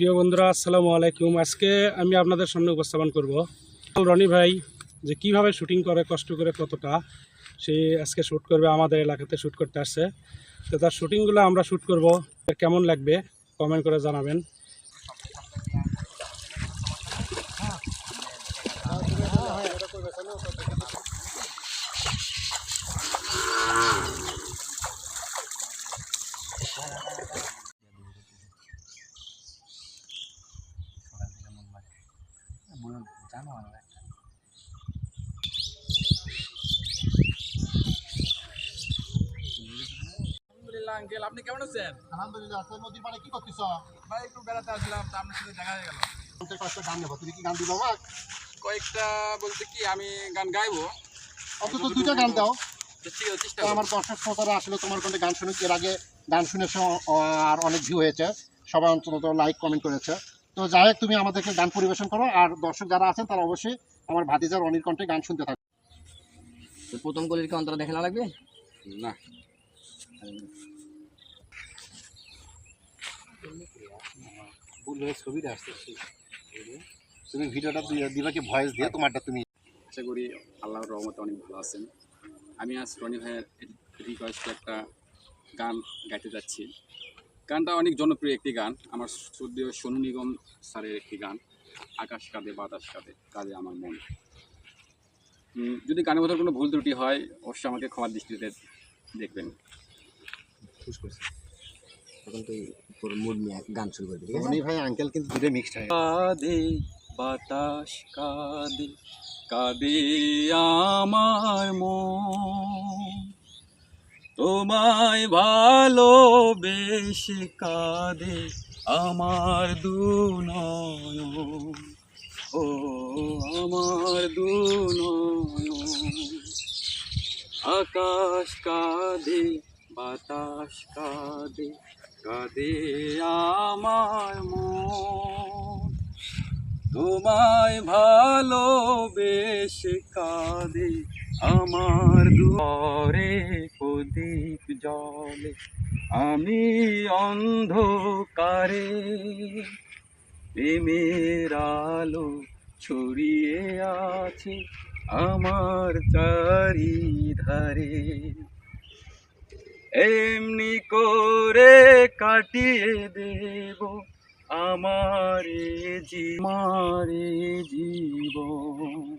প্রিয় বন্ধুরা, আসসালামু আলাইকুম। আজকে আমি আপনাদের সামনে উপস্থাপন করব। রনি ভাই যে কীভাবে শুটিং করে, কষ্ট করে, কতটা, সে আজকে শ্যুট করবে, আমাদের এলাকাতে শ্যুট করতে আসছে। তো তার শুটিংগুলো আমরা শ্যুট করব। কেমন লাগবে কমেন্ট করে জানাবেন। আলহামদুলিল্লাহ আঙ্কেল আপনি কেমন আছেন? আলহামদুলিল্লাহ নদীর পাড়ে কি ভাই একটু বেড়াতে আসলাম তো আপনার সাথে দেখা হয়ে গেল। কয়েকটা গান নেব তুমি কি গান দিবো আমাকে কয়েকটা বলতে কি আমি গান গাইবো। অন্তত দুইটা গান দাও। আমার দর্শক শ্রোতারা আসলে তোমার গান শুনে এর আগে গান শুনেছে আর অনেক ভিউ হয়েছে। সবাই অন্তত লাইক কমেন্ট করেছে। তো যাই হোক তুমি আমাদেরকে গান পরিবেশন করো আর দর্শক যারা আছেন তারা অবশ্যই আমার ভাতিজার অনির কণ্ঠে গান শুনতে থাকবে তো প্রথম কলির কি অন্তরা দেখে না লাগবে? না। ছবিটা আসছে তুমি ভিডিওটা দিবা কি ভয়েস দিয়ে তোমারটা তুমি আশা করি আল্লাহর রহমতে অনেক ভালো আছেন। আমি আজ রনি ভাইয়ের রিকোয়েস্টে একটা গান গাইতে যাচ্ছি। গানটা অনেক জনপ্রিয় একটি গান। আমার শ্রদ্ধেয় সোনু নিগম স্যারের একটি গান আকাশ কাঁদে বাতাস কাঁদে কাঁদে আমার মন। যদি গানের মধ্যে কোনো ভুল ত্রুটি হয় অবশ্যই আমাকে ক্ষমার দৃষ্টিতে দেখবেন। গান শুরু করবি ঠিক ভাই আঙ্কেল কিন্তু দুটো মিক্সড হয়। কাঁদে বাতাস কাঁদে কাঁদে আমার মন। তোমায় ভালোবেসে কাঁদে আমার দু ও, আমার দু আকাশ কাঁদে, বাতাস কাঁদে কাঁদে আমার মন। তোমায় ভালোবেসে কাঁদে আমার দুয়ারে প্রদীপ জলে আমি অন্ধকারে প্রেমের আলো ছড়িয়ে আছে আমার চারিধারে। এমনি করে কাটিয়ে দেব আমার জীবন জীবন।